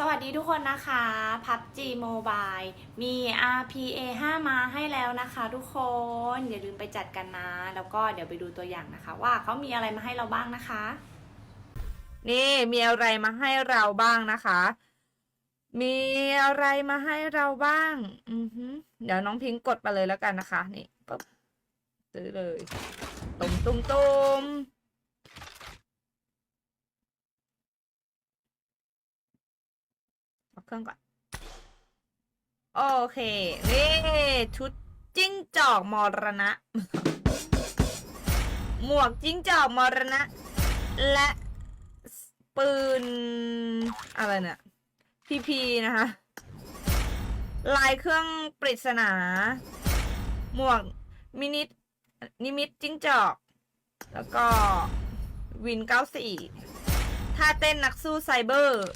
สวัสดีทุกคนนะคะ PUBG Mobile มี RPA 5 มาให้แล้วนะคะทุกคน อย่าลืมไปจัดกันนะ แล้วก็เดี๋ยวไปดูตัวอย่างนะคะ ว่าเขามีอะไรมาให้เราบ้างนะคะ นี่มีอะไรมาให้เราบ้างนะคะ มีอะไรมาให้เราบ้าง อือหือเดี๋ยวน้องพิงค์กดไปเลยแล้วกันนะคะ นี่ปุ๊บซื้อเลยตุ่มตุ่มตุ่ม เครื่องก่อน โอเคนี่ชุดจิ้งจอกมรณะ หมวกจิ้งจอกมรณะ และปืน อะไรเนี่ยพีพีนะคะ ลายเครื่องปริศนา หมวกมินินิมิตจิ้งจอก แล้วก็วิน94ท่าเต้นนักสู้ไซเบอร์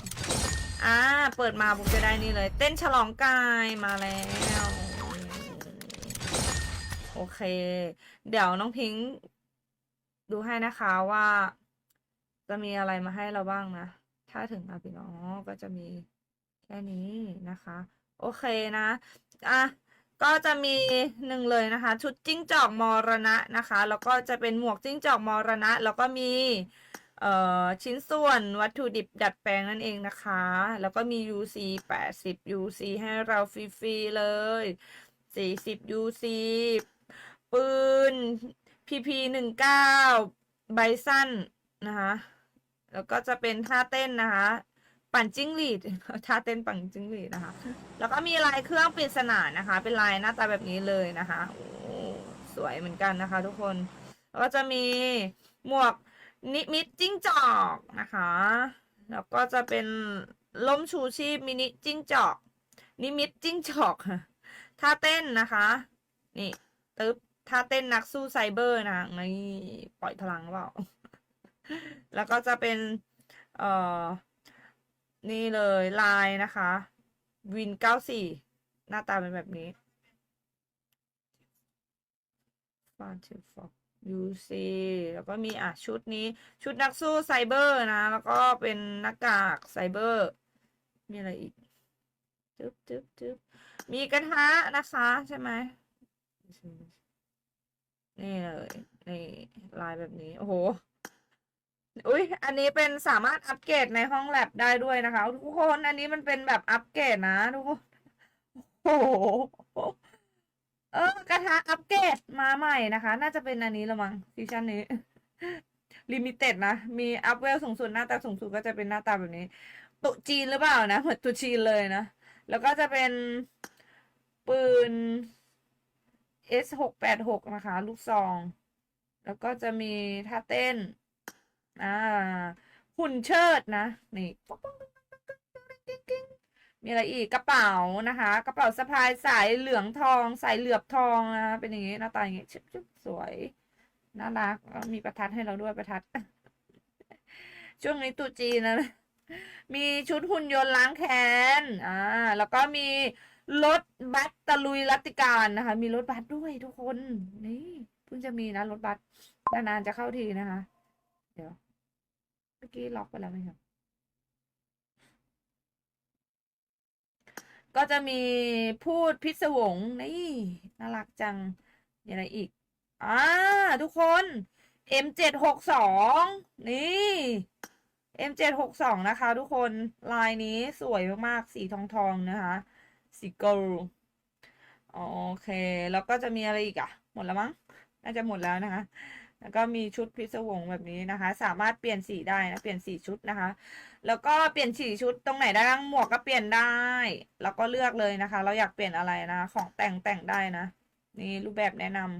อ่า เปิดมาผมจะได้นี่เลย เต้นฉลองกายมาแล้ว โอเค เดี๋ยวน้องพิงค์ดูให้นะคะว่า จะมีอะไรมาให้เราบ้างนะ ถ้าถึงอาพี่น้องก็จะมีแค่นี้นะคะ โอเคนะ อะก็จะมีหนึ่งเลยนะคะ ชุดจิ้งจอกมรณะนะคะ แล้วก็จะเป็นหมวกจิ้งจอกมรณะ แล้วก็มี ชิ้นส่วนวัตถุดิบดัดแปลงนั่นเองนะคะ แล้วก็มี UC 80 UC ให้เราฟรีๆเลย 40 UC ปืน PP 19ใบสั้นนะคะ แล้วก็จะเป็นท่าเต้นนะคะ ปั่นจิ้งหรีดท่าเต้นปั่นจิ้งหรีดนะคะ แล้วก็มีลายเครื่องปริศนานะคะ เป็นลายหน้าตาแบบนี้เลยนะคะ โอ้ สวยเหมือนกันนะคะทุกคน แล้วก็จะมีหมวก นิมิตจิ้งจอกนะคะ แล้วก็จะเป็นล่มชูชีพมินิจิ้งจอก นิมิตจิ้งจอกค่ะท่าเต้นนะคะ นี่ตึ๊บท่าเต้นนักสู้ไซเบอร์นะนี่ปล่อยพลังหรือเปล่า แล้วก็จะเป็น เอ่อ นี่เลยลายนะคะ วินเก้าสี่หน้าตาเป็นแบบนี้ฟานเชฟอก ยูซีแล้วก็มีอะชุดนี้ชุดนักสู้ไซเบอร์นะ แล้วก็เป็นหน้ากากไซเบอร์ มีอะไรอีกจึ๊บจึ๊บจึ๊บมีกระทะนะคะใช่ไหมนี่เลยนี่ลายแบบนี้ โอ้โหอุ้ยอันนี้เป็นสามารถอัปเกรดในห้องแลบได้ด้วยนะคะ ทุกคนอันนี้มันเป็นแบบอัปเกรดนะทุกคนโอ้โห เออกระทะอัปเกรดมาใหม่นะคะ น่าจะเป็นอันนี้ละมั้งซีซั่นนี้ลิมิเต็ดนะ มีอัพเวลสูงสุดหน้าตาสูงสุดก็จะเป็นหน้าตาแบบนี้ ตุจีนหรือเปล่านะเหมือนตุจีนเลยนะ แล้วก็จะเป็นปืน S หกแปดหกนะคะ ลูกซอง แล้วก็จะมีท่าเต้น อ่าหุ่นเชิดนะ นี่ มีอะไรอีกกระเป๋านะคะ กระเป๋าสะพายสายเหลืองทอง สายเหลือบทองนะคะเป็นอย่างนี้หน้าตาอย่างนี้ชึบชึบสวยน่ารักแล้วมีประทัดให้เราด้วยประทัด ช่วงนี้ตุจีนะ มีชุดหุ่นยนต์ล้างแค้นอ่าแล้วก็มีรถบัสตะลุยรัตติการนะคะ มีรถบัสด้วยทุกคน นี่เพิ่งจะมีนะรถบัสนานๆจะเข้าทีนะคะ เดี๋ยว เมื่อกี้ล็อกไปแล้วไหมครับ ก็จะมีพูดพิศวงนี่น่ารักจังมีอะไรอีกอ่าทุกคน M762 นี่ M762 นะคะ ทุกคนลายนี้สวยมากๆสีทองทองนะคะสีกลโอเค แล้วก็จะมีอะไรอีกอะหมดแล้วมั้ง น่าจะหมดแล้วนะคะ แล้วก็มีชุดพิศวงแบบนี้นะคะ สามารถเปลี่ยนสีได้นะเปลี่ยนสีชุดนะคะ แล้วก็เปลี่ยนสีชุดตรงไหนได้บ้างหมวกก็เปลี่ยนได้ แล้วก็เลือกเลยนะคะ เราอยากเปลี่ยนอะไรนะ ของแต่งแต่งได้นะ นี่รูปแบบแนะนำ